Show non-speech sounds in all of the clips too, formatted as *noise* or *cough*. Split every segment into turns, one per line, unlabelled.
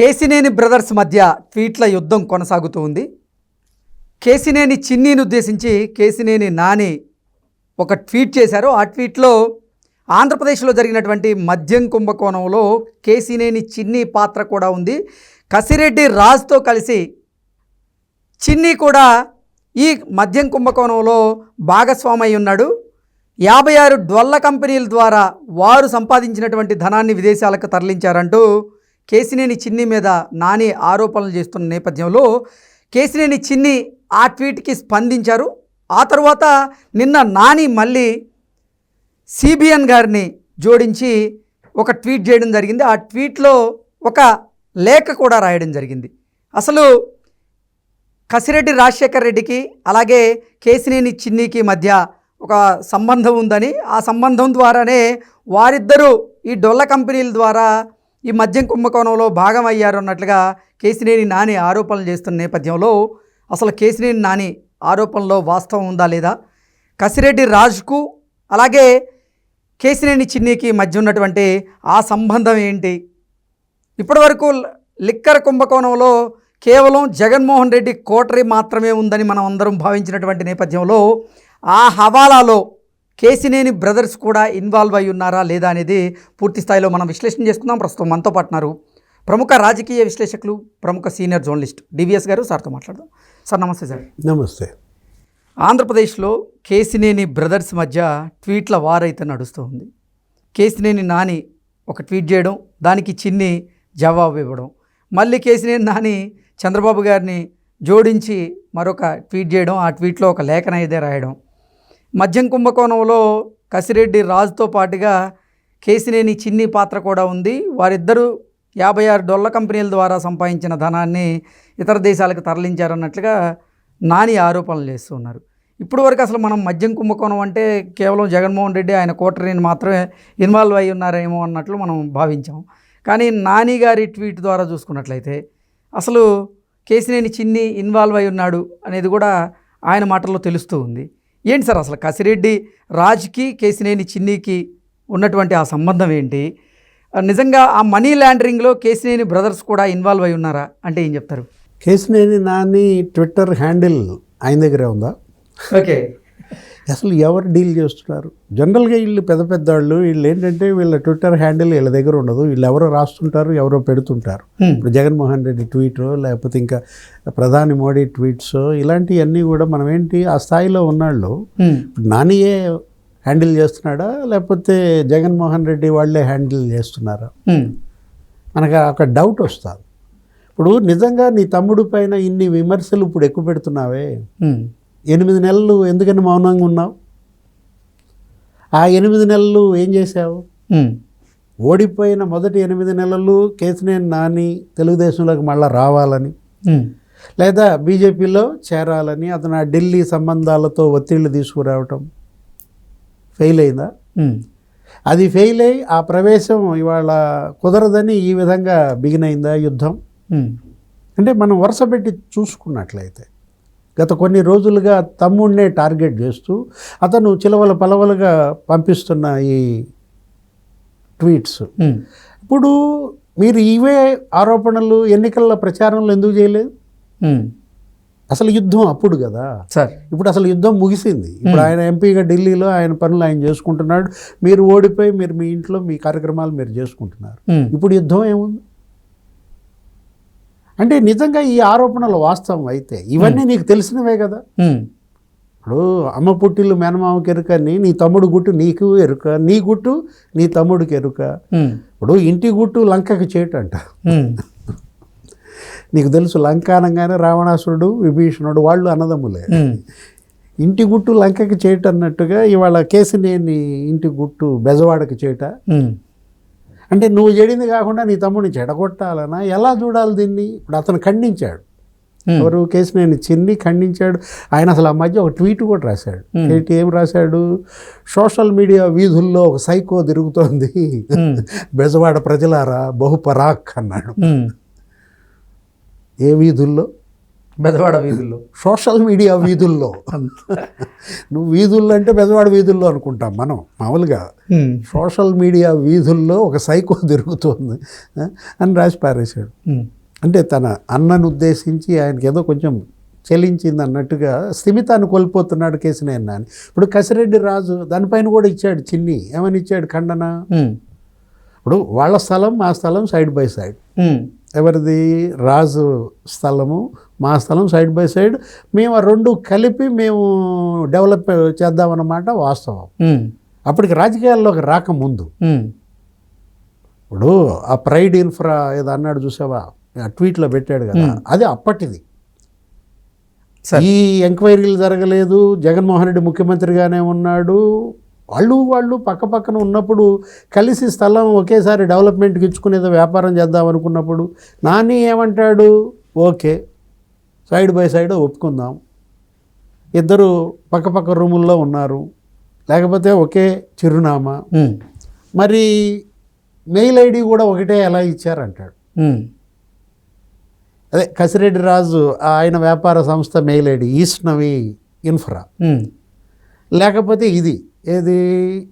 Kesineni brothers మధ్య ట్వీట్ల యుద్ధం కొనసాగుతూ ఉంది. కేసినేని చిన్నీని ఉద్దేశించి కేసినేని నాని ఒక ట్వీట్ చేశారు. ఆ ట్వీట్లో ఆంధ్రప్రదేశ్లో జరిగినటువంటి మద్యం కుంభకోణంలో కేసినేని చిన్ని పాత్ర కూడా ఉంది. కసిరెడ్డి రాజ్తో కలిసి చిన్ని కూడా ఈ మద్యం కుంభకోణంలో భాగస్వామి అయి ఉన్నాడు. యాభై ఆరు డొల్ల కంపెనీల ద్వారా వారు సంపాదించినటువంటి ధనాన్ని విదేశాలకు తరలించారంటూ కేసినేని చిన్ని మీద నాని ఆరోపణలు చేస్తున్న నేపథ్యంలో కేసినేని చిన్ని ఆ ట్వీట్కి స్పందించారు. ఆ తర్వాత నిన్న నాని మళ్ళీ సిబిఎన్ గారిని జోడించి ఒక ట్వీట్ చేయడం జరిగింది. ఆ ట్వీట్లో ఒక లేఖ కూడా రాయడం జరిగింది. అసలు కసిరెడ్డి రాజశేఖర్ రెడ్డికి అలాగే కేసినేని చిన్నికి మధ్య ఒక సంబంధం ఉందని ఆ సంబంధం ద్వారానే వారిద్దరూ ఈ డొల్ల కంపెనీల ద్వారా ఈ మద్యం కుంభకోణంలో భాగం అయ్యారు అన్నట్లుగా కేసినేని నాని ఆరోపణలు చేస్తున్న నేపథ్యంలో అసలు కేసినేని నాని ఆరోపణలో వాస్తవం ఉందా లేదా? కసిరెడ్డి రాజుకు అలాగే కేసినేని చిన్నికి మధ్య ఉన్నటువంటి ఆ సంబంధం ఏంటి? ఇప్పటివరకు లిక్కర్ కుంభకోణంలో కేవలం జగన్మోహన్ రెడ్డి కోటరీ మాత్రమే ఉందని మనం అందరం భావించినటువంటి నేపథ్యంలో ఆ హవాలాలో కేసినేని బ్రదర్స్ కూడా ఇన్వాల్వ్ అయి ఉన్నారా లేదా అనేది పూర్తి స్థాయిలో మనం విశ్లేషణ చేసుకుందాం. ప్రస్తుతం మనతో పాటున్నారు ప్రముఖ రాజకీయ విశ్లేషకులు ప్రముఖ సీనియర్ జర్నలిస్ట్ డివిఎస్ గారు. సార్తో మాట్లాడదాం. సార్ నమస్తే సార్.
నమస్తే.
ఆంధ్రప్రదేశ్లో కేసినేని బ్రదర్స్ మధ్య ట్వీట్ల వారైతే నడుస్తూ ఉంది. కేసినేని నాని ఒక ట్వీట్ చేయడం దానికి చిన్ని జవాబు ఇవ్వడం మళ్ళీ కేసినేని నాని చంద్రబాబు గారిని జోడించి మరొక ట్వీట్ చేయడం ఆ ట్వీట్లో ఒక లేఖన అయితే రాయడం మద్యం కుంభకోణంలో కసిరెడ్డి రాజుతో పాటుగా కేసినేని చిన్ని పాత్ర కూడా ఉంది. వారిద్దరూ యాభై ఆరు డొల్ల కంపెనీల ద్వారా సంపాదించిన ధనాన్ని ఇతర దేశాలకు తరలించారన్నట్లుగా నాని ఆరోపణలు చేస్తున్నారు ఇప్పుడు వరకు అసలు మనం మద్యం కుంభకోణం అంటే కేవలం జగన్మోహన్ రెడ్డి ఆయన కోటరీని మాత్రమే ఇన్వాల్వ్ అయి ఉన్నారేమో అన్నట్లు మనం భావించాం. కానీ నాని గారి ట్వీట్ ద్వారా చూసుకున్నట్లయితే అసలు కేసినేని చిన్ని ఇన్వాల్వ్ అయి ఉన్నాడు అనేది కూడా ఆయన మాటల్లో తెలుస్తూ ఉంది. ఏంటి సార్ అసలు కసిరెడ్డి రాజ్కి కేసినేని చిన్నికి ఉన్నటువంటి ఆ సంబంధం ఏంటి? నిజంగా ఆ మనీ లాండరింగ్లో కేసినేని బ్రదర్స్ కూడా ఇన్వాల్వ్ అయి ఉన్నారా? అంటే ఏం చెప్తారు?
కేసినేని నాని ట్విట్టర్ హ్యాండిల్ ఆయన దగ్గరే ఉందా?
ఓకే.
అసలు ఎవరు డీల్ చేస్తున్నారు? జనరల్గా వీళ్ళు పెద్ద పెద్ద వాళ్ళు వీళ్ళు ఏంటంటే వీళ్ళ ట్విట్టర్ హ్యాండిల్ వీళ్ళ దగ్గర ఉండదు. వీళ్ళు ఎవరో రాస్తుంటారు ఎవరో పెడుతుంటారు. ఇప్పుడు జగన్మోహన్ రెడ్డి ట్వీట్ లేకపోతే ఇంకా ప్రధాని మోడీ ట్వీట్స్ ఇలాంటివన్నీ కూడా మనం ఏంటి ఆ స్థాయిలో ఉన్నాళ్ళు ఇప్పుడు నానియే హ్యాండిల్ చేస్తున్నాడా? లేకపోతే జగన్మోహన్ రెడ్డి వాళ్ళే హ్యాండిల్ చేస్తున్నారా? మనకు ఒక డౌట్ వస్తుంది. ఇప్పుడు నిజంగా నీ తమ్ముడు పైన ఇన్ని విమర్శలు ఇప్పుడు ఎక్కువ పెడుతున్నావే? ఎనిమిది నెలలు ఎందుకని మౌనంగా ఉన్నావు? ఆ ఎనిమిది నెలలు ఏం చేశావు? ఓడిపోయిన మొదటి ఎనిమిది నెలలు కేసినేని నాని తెలుగుదేశంలోకి మళ్ళీ రావాలని లేదా బీజేపీలో చేరాలని అతను ఆ ఢిల్లీ సంబంధాలతో ఒత్తిళ్ళు తీసుకురావటం ఫెయిల్ అయిందా? అది ఫెయిల్ అయి ఆ ప్రవేశం ఇవాళ కుదరదని ఈ విధంగా బిగిన్ అయిందా యుద్ధం? అంటే మనం వరుస పెట్టి చూసుకున్నట్లయితే గత కొన్ని రోజులుగా తమ్ముడినే టార్గెట్ చేస్తూ అతను చిలవల పలవలుగా పంపిస్తున్న ఈ ట్వీట్స్. ఇప్పుడు మీరు ఇవే ఆరోపణలు ఎన్నికల ప్రచారంలో ఎందుకు చేయలేదు? అసలు యుద్ధం అప్పుడు కదా.
సార్.
ఇప్పుడు అసలు యుద్ధం ముగిసింది. ఇప్పుడు ఆయన ఎంపీగా ఢిల్లీలో ఆయన పనులు ఆయన చేసుకుంటున్నాడు. మీరు ఓడిపోయి మీరు మీ ఇంట్లో మీ కార్యక్రమాలు మీరు చేసుకుంటున్నారు. ఇప్పుడు యుద్ధం ఏముంది? అంటే నిజంగా ఈ ఆరోపణలు వాస్తవం అయితే ఇవన్నీ నీకు తెలిసినవే కదా? ఇప్పుడు అమ్మ పుట్టిల్లు మేనమామకి ఎరుక అని నీ తమ్ముడు గుట్టు నీకు ఎరుక నీ గుట్టు నీ తమ్ముడికి ఎరుక. ఇప్పుడు ఇంటి గుట్టు లంకకి చేటంట నీకు తెలుసు లంక అనగానే రావణాసురుడు విభీషణుడు వాళ్ళు అన్నదమ్ములే. ఇంటి గుట్టు లంకకి చేట అన్నట్టుగా ఇవాళ కేసినేని ఇంటి గుట్టు బెజవాడకి చేట. అంటే నువ్వు చెడింది కాకుండా నీ తమ్ముడిని చెడగొట్టాలనా? ఎలా చూడాలి దీన్ని? ఇప్పుడు అతను ఖండించాడు. ఎవరు కేసినేని చిన్ని ఖండించాడు. ఆయన అసలు ఆ మధ్య ఒక ట్వీట్ కూడా రాశాడు. ఏంటి ఏం రాశాడు? సోషల్ మీడియా వీధుల్లో ఒక సైకో తిరుగుతోంది. *laughs* బెజవాడ ప్రజలారా బహుపరాక్ అన్నాడు. ఏ వీధుల్లో?
బెదవాడ వీధుల్లో.
సోషల్ మీడియా వీధుల్లో. నువ్వు వీధుల్లో అంటే పెద్దవాడ వీధుల్లో అనుకుంటాం మనం మామూలుగా. సోషల్ మీడియా వీధుల్లో ఒక సైకో తిరుగుతోంది అని రాసి పారేశాడు. అంటే తన అన్నను ఉద్దేశించి ఆయనకి ఏదో కొంచెం చెల్లించింది అన్నట్టుగా స్థిమితాన్ని కోల్పోతున్నాడు కేసినేని నాని. ఇప్పుడు కసిరెడ్డి రాజు దానిపైన కూడా ఇచ్చాడు చిన్ని. ఏమని ఇచ్చాడు ఖండన? ఇప్పుడు వాళ్ళ స్థలం మా స్థలం సైడ్ బై సైడ్. ఎవరిది? రాజు స్థలము మా స్థలం సైడ్ బై సైడ్. మేము ఆ రెండు కలిపి మేము డెవలప్ చేద్దామన్నమాట వాస్తవం. అప్పటికి రాజకీయాల్లోకి రాకముందు. ఇప్పుడు ఆ ప్రైడ్ ఇన్ఫ్రా ఏదో అన్నాడు చూసావా? ఆ ట్వీట్లో పెట్టాడు కదా. అది అప్పటిది.
సరే.
ఈ ఎంక్వైరీలు జరగలేదు. జగన్మోహన్ రెడ్డి ముఖ్యమంత్రిగానే ఉన్నాడు. వాళ్ళు వాళ్ళు పక్క పక్కన ఉన్నప్పుడు కలిసి స్థలం ఒకేసారి డెవలప్మెంట్కి ఇచ్చుకునేదో వ్యాపారం చేద్దాం అనుకున్నప్పుడు నాని ఏమంటాడు? ఓకే. సైడ్ బై సైడ్ ఒప్పుకుందాం. ఇద్దరు పక్క పక్క రూముల్లో ఉన్నారు. లేకపోతే ఒకే చిరునామా. మరి మెయిల్ ఐడి కూడా ఒకటే ఎలా ఇచ్చారంటాడు? అదే కసిరెడ్డి రాజు ఆయన వ్యాపార సంస్థ మెయిల్ ఐడి ఈస్నవి ఇన్ఫ్రా.
ఉమ్,
లేకపోతే ఇది. ఏది?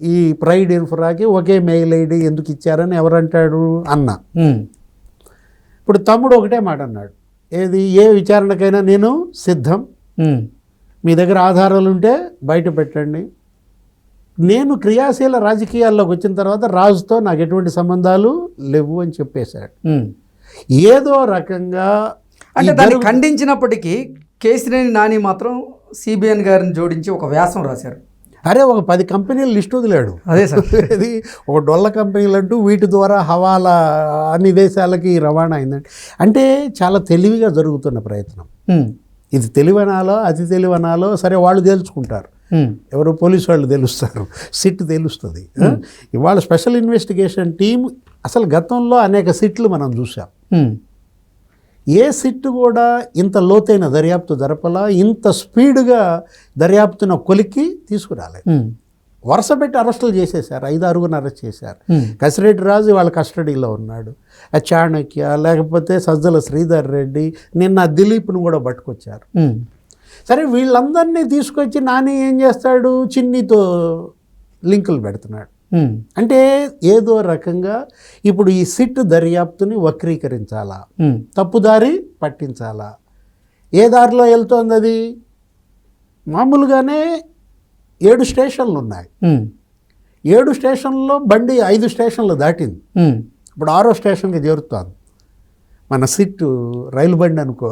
ఈ ప్రైడ్ ఇన్ఫ్రాకి ఒకే మెయిల్ ఐడి ఎందుకు ఇచ్చారని ఎవరంటాడు? అన్న. ఇప్పుడు తమ్ముడు ఒకటే మాట అన్నాడు. ఏది? ఏ విచారణకైనా నేను సిద్ధం. మీ దగ్గర ఆధారాలు ఉంటే బయట పెట్టండి. నేను క్రియాశీల రాజకీయాల్లోకి వచ్చిన తర్వాత రాజుతో నాకు ఎటువంటి సంబంధాలు లేవు అని చెప్పేశాడు. ఏదో రకంగా
అంటే దాన్ని ఖండించినప్పటికీ కేసినేని నాని మాత్రం సిబిఎన్ గారిని జోడించి ఒక వ్యాసం రాశారు.
అరే ఒక పది కంపెనీలు లిస్ట్ వదిలాడు.
అదే సార్.
ఇది ఒక డొల్ల కంపెనీలు అంటూ వీటి ద్వారా హవాలా అన్ని దేశాలకి రవాణా అయిందంటే అంటే చాలా తెలివిగా జరుగుతున్న ప్రయత్నం. ఇది తెలివనాలో అతి తెలివనాలో సరే వాళ్ళు తేల్చుకుంటారు. ఎవరు పోలీసు వాళ్ళు తెలుస్తారు. సిట్ తెలుస్తుంది. ఇవాళ స్పెషల్ ఇన్వెస్టిగేషన్ టీం అసలు గతంలో అనేక సిట్లు మనం చూసాం ఏ సిట్ కూడా ఇంత లోతైన దర్యాప్తు జరపలా ఇంత స్పీడ్గా దర్యాప్తున కొలికి తీసుకురాలేదు
ఉమ్,
వరుస పెట్టి అరెస్టులు చేసేశారు ఐదు ఆరుగురిని అరెస్ట్ చేశారు. కసిరెడ్డి రాజు వాళ్ళ కస్టడీలో ఉన్నాడు. ఆ చాణక్య లేకపోతే సజ్జల శ్రీధర్ రెడ్డి నిన్న దిలీప్ను కూడా పట్టుకొచ్చారు. సరే వీళ్ళందరినీ తీసుకొచ్చి నాని ఏం చేస్తాడు? చిన్నితో లింకులు పెడుతున్నాడు. అంటే ఏదో రకంగా ఇప్పుడు ఈ సిట్ దర్యాప్తుని వక్రీకరించాలా? తప్పుదారి పట్టించాలా? ఏ దారిలో వెళ్తోంది అది? మామూలుగానే ఏడు స్టేషన్లు ఉన్నాయి ఏడు స్టేషన్లో బండి ఐదు స్టేషన్లు దాటింది. ఇప్పుడు ఆరో స్టేషన్కి చేరుతోంది. మన సిట్ రైలు బండి అనుకో.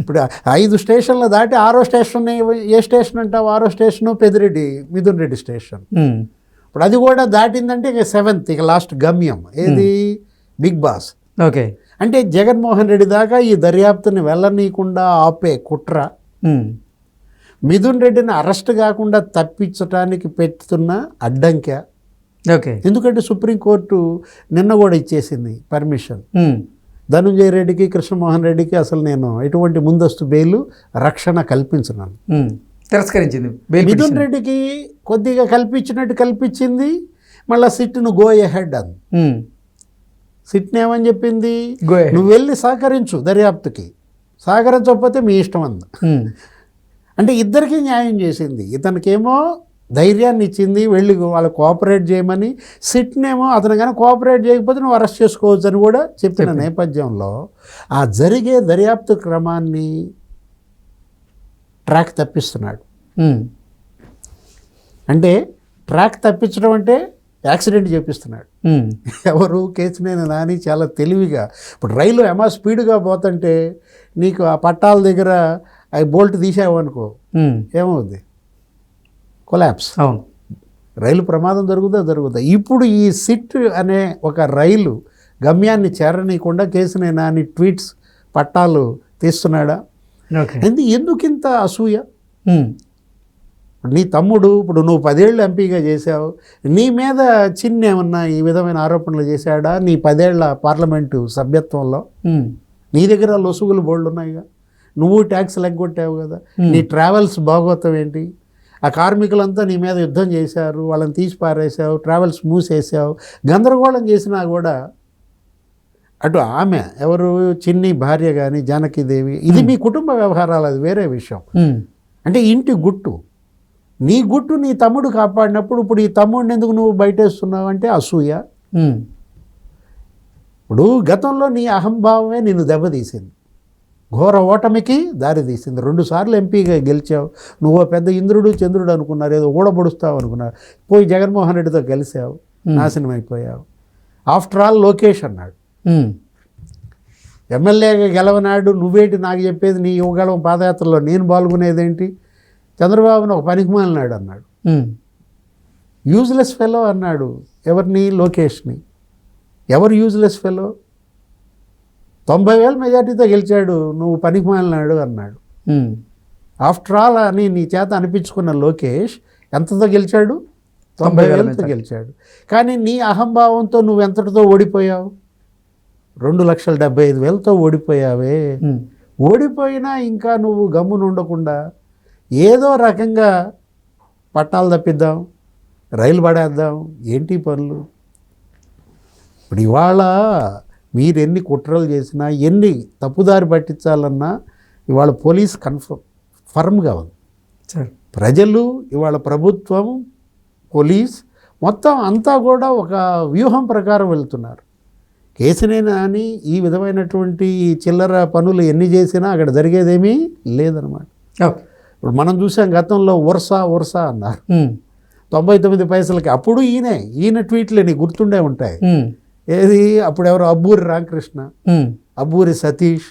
ఇప్పుడు ఐదు స్టేషన్లు దాటి ఆరో స్టేషన్ ఏ స్టేషన్ అంటావు? ఆరో స్టేషను పెదిరెడ్డి మిథున్ రెడ్డి స్టేషన్. ఇప్పుడు అది కూడా దాటిందంటే ఇక సెవెంత్ ఇక లాస్ట్ గమ్యం. ఏది? Big boss.
ఓకే.
అంటే జగన్మోహన్ రెడ్డి దాకా ఈ దర్యాప్తుని వెళ్ళనీయకుండా ఆపే కుట్ర.
ఉమ్,
మిథున్ రెడ్డిని అరెస్ట్ కాకుండా తప్పించడానికి పెడుతున్న అడ్డంక.
ఓకే.
ఎందుకంటే సుప్రీంకోర్టు నిన్న కూడా ఇచ్చేసింది పర్మిషన్.
ఉమ్,
ధనుంజయ రెడ్డికి కృష్ణమోహన్ రెడ్డికి అసలు నేను ఎటువంటి ముందస్తు బెయిల్ రక్షణ కల్పించను.
ఉమ్, తిరస్కరించింది.
మిథున్. రెడ్డికి కొద్దిగా కల్పించినట్టు కల్పించింది. మళ్ళీ సిట్ను గో ఎహెడ్ అంది. సిట్ని ఏమని చెప్పింది. నువ్వు వెళ్ళి సహకరించు దర్యాప్తుకి. సహకరించకపోతే మీ ఇష్టం అంది. అంటే ఇద్దరికీ న్యాయం చేసింది. ఇతనికేమో ధైర్యాన్ని ఇచ్చింది వెళ్ళి వాళ్ళు కోఆపరేట్ చేయమని. సిట్నేమో అతను కానీ కోఆపరేట్ చేయకపోతే నువ్వు అరెస్ట్ చేసుకోవచ్చు అని కూడా చెప్పిన. నేపథ్యంలో ఆ జరిగే దర్యాప్తు క్రమాన్ని ట్రాక్ తప్పిస్తున్నాడు. అంటే ట్రాక్ తప్పించడం అంటే యాక్సిడెంట్ చేపిస్తున్నాడు. ఎవరు కేసినేని నాని చాలా తెలివిగా ఇప్పుడు రైలు ఏమో స్పీడ్గా పోతుంటే నీకు ఆ పట్టాల దగ్గర ఆ బోల్ట్ తీసావు అనుకో
ఉమ్,
ఏమవుద్ది? కొలాప్స్.
అవును.
రైలు ప్రమాదం జరుగుతా జరుగుతా ఇప్పుడు ఈ సిట్ అనే ఒక రైలు గమ్యాన్ని చేరనీయకుండా కేసినేని నాని ట్వీట్స్ పట్టాలు తీస్తున్నాడా? ఎందు ఎందుకింత అసూయ? నీ తమ్ముడు ఇప్పుడు నువ్వు పదేళ్ళు ఎంపీగా చేశావు నీ మీద చిన్న ఏమన్నా ఈ విధమైన ఆరోపణలు చేశాడా? నీ పదేళ్ళ పార్లమెంటు సభ్యత్వంలో? నీ దగ్గర లొసుగులు బోర్డు ఉన్నాయిగా నువ్వు ట్యాక్స్ లెగ్గొట్టావు కదా. నీ ట్రావెల్స్ భాగవతం ఏంటి? ఆ కార్మికులంతా నీ మీద యుద్ధం చేశారు వాళ్ళని తీసి పారేసావు ట్రావెల్స్ మూసేసావు గందరగోళం చేసినా కూడా అటు ఆమె ఎవరు? చిన్ని భార్య కానీ జానకిదేవి ఇది మీ కుటుంబ వ్యవహారాలు అది వేరే విషయం.
ఉమ్,
అంటే ఇంటి గుట్టు. నీ గుట్టు నీ తమ్ముడు కాపాడినప్పుడు ఇప్పుడు ఈ తమ్ముడిని ఎందుకు నువ్వు బయటేస్తున్నావు అంటే అసూయ.
ఉమ్,
ఇప్పుడు గతంలో నీ అహంభావమే నిన్ను దెబ్బతీసింది. ఘోర ఓటమికి దారి తీసింది. రెండుసార్లు ఎంపీగా గెలిచావు. నువ్వు పెద్ద ఇంద్రుడు చంద్రుడు అనుకున్నారు. ఏదో ఊడబొడుస్తావు అనుకున్నారు. పోయి జగన్మోహన్ రెడ్డితో కలిసావు. నాశనం అయిపోయావు ఆఫ్టర్ ఆల్ లోకేష్ అన్నాడు ఎమ్మెల్యేగా గెలవనాడు నువ్వేంటి నాకు చెప్పేది నీ యువగళం పాదయాత్రలో నేను పాల్గొనేదేంటి? చంద్రబాబును ఒక పనికిమాలినాడు అన్నాడు. యూజ్లెస్ ఫెలో అన్నాడు ఎవరిని? లోకేష్ని. ఎవరు యూజ్లెస్ ఫెలో? తొంభై వేల మెజార్టీతో గెలిచాడు నువ్వు పనికిమాలినాడు అన్నాడు. ఆఫ్టర్ ఆల్ అని నీ చేత అనిపించుకున్న లోకేష్ ఎంతతో గెలిచాడు? తొంభై వేలతో గెలిచాడు. కానీ నీ అహంభావంతో నువ్వు ఎంతటితో ఓడిపోయావు? రెండు లక్షల డెబ్బై ఐదు వేలతో ఓడిపోయావే. ఓడిపోయినా ఇంకా నువ్వు గమ్మున ఉండకుండా ఏదో రకంగా పట్టాలు తప్పిద్దాం రైలు పడేద్దాం ఏంటి పనులు? ఇప్పుడు ఇవాళ మీరు ఎన్ని కుట్రలు చేసినా ఎన్ని తప్పుదారి పట్టించాలన్నా ఇవాళ పోలీస్ కన్ఫర్మ్ ఫర్మ్గా ఉంది
సరే.
ప్రజలు ఇవాళ ప్రభుత్వం పోలీస్ మొత్తం అంతా కూడా ఒక వ్యూహం ప్రకారం వెళ్తున్నారు. కేసునేనా అని ఈ విధమైనటువంటి చిల్లర పనులు ఎన్ని చేసినా అక్కడ జరిగేదేమీ లేదనమాట ఇప్పుడు మనం చూసాం గతంలో వరుస వరుస అన్నారు. తొంభై తొమ్మిది పైసలకి అప్పుడు ఈయనే ఈయన ట్వీట్లు నీకు గుర్తుండే ఉంటాయి. ఏది? అప్పుడు ఎవరు అబ్బూరి రామకృష్ణ అబ్బూరి సతీష్.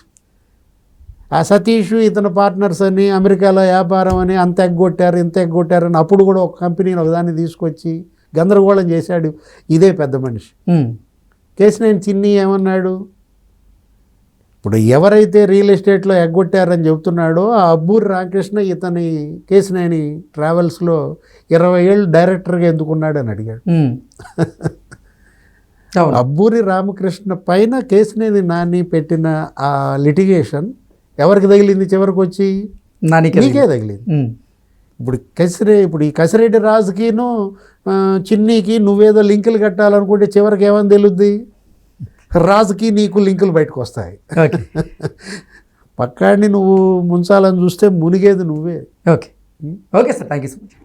ఆ సతీష్ ఇతని పార్ట్నర్స్ అని అమెరికాలో వ్యాపారం అని అంత ఎగ్గొట్టారు ఇంత ఎగ్గొట్టారు అని అప్పుడు కూడా ఒక కంపెనీని ఒకదాన్ని తీసుకొచ్చి గందరగోళం చేశాడు. ఇదే పెద్ద మనిషి.
ఉమ్,
కేసినేని చిన్ని ఏమన్నాడు? ఇప్పుడు ఎవరైతే రియల్ ఎస్టేట్లో ఎగ్గొట్టారని చెబుతున్నాడో ఆ అబ్బూరి రామకృష్ణ ఇతని కేసినేని ట్రావెల్స్లో ఇరవై ఏళ్ళు డైరెక్టర్గా ఎందుకున్నాడు అని అడిగాడు అబ్బూరి రామకృష్ణ పైన కేసినేని నాని పెట్టిన ఆ లిటిగేషన్ ఎవరికి తగిలింది చివరికి వచ్చి?
నానికి
నీకే తగిలింది. ఇప్పుడు కసిరే ఇప్పుడు ఈ కసిరెడ్డి రాజుకిను చిన్నికి నువ్వేదో లింకులు కట్టాలనుకుంటే చివరికి ఏమని తెలుద్ది? రాజుకి నీకు లింకులు బయటకు వస్తాయి పక్కాడిని నువ్వు ముంచాలని చూస్తే మునిగేది నువ్వే.
Okay. Okay sir. Thank you so much.